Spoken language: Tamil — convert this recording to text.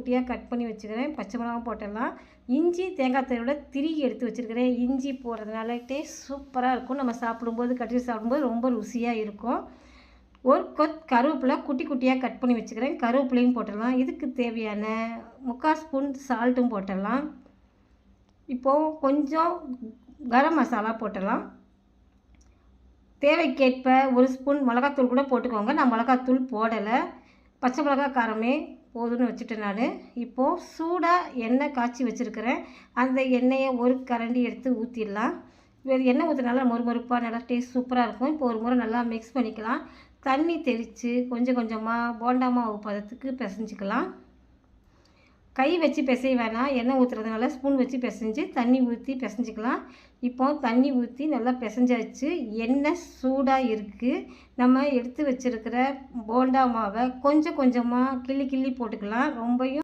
குட்டியாக கட் பண்ணி வச்சுக்கிறேன். பச்சை மிளகாவும் போட்டுடலாம். இஞ்சி தேங்காய் தரோட திருகி எடுத்து வச்சுருக்கிறேன். இஞ்சி போடுறதுனால டேஸ்ட் சூப்பராக இருக்கும். நம்ம சாப்பிடும்போது கட்டி சாப்பிடும்போது ரொம்ப ருசியாக இருக்கும். ஒரு கொத் கருவேப்பிலை குட்டி குட்டியாக கட் பண்ணி வச்சுக்கிறேன். கருவேப்பிலையும் போட்டுடலாம். இதுக்கு தேவையான முக்கால் ஸ்பூன் சால்ட்டும் போட்டுடலாம். இப்போது கொஞ்சம் கரம் மசாலா போட்டுடலாம். தேவைக்கேற்ப ஒரு ஸ்பூன் மிளகாத்தூள் கூட போட்டுக்கோங்க. நான் மிளகாத்தூள் போடலை. பச்சை மிளகா காரமே போதும்னு வச்சுட்டேன் நான். இப்போது சூடாக எண்ணெய் காய்ச்சி வச்சுருக்கிறேன். அந்த எண்ணெயை ஒரு கரண்டி எடுத்து ஊற்றிடலாம் வேறு எண்ணெய் ஊற்றினால மொறுமொறுப்பாக நல்லா டேஸ்ட் சூப்பராக இருக்கும். இப்போ ஒரு முறை நல்லா மிக்ஸ் பண்ணிக்கலாம். தண்ணி தெளித்து கொஞ்சம் கொஞ்சமாக போண்டா மாவு பதத்துக்கு பிசைஞ்சிக்கலாம். கை வச்சு பிசைய வேணாம். எண்ணெய் ஊற்றுறதுனால ஸ்பூன் வச்சு பிசைஞ்சு தண்ணி ஊற்றி பிசைஞ்சிக்கலாம். இப்போ தண்ணி ஊற்றி நல்லா பிசைஞ்சாச்சு. எண்ணெய் சூடாக இருக்குது நம்ம எடுத்து வச்சுருக்கிற போண்டா மாவை கொஞ்சம் கொஞ்சமாக கிள்ளி கிள்ளி போட்டுக்கலாம். ரொம்பையும்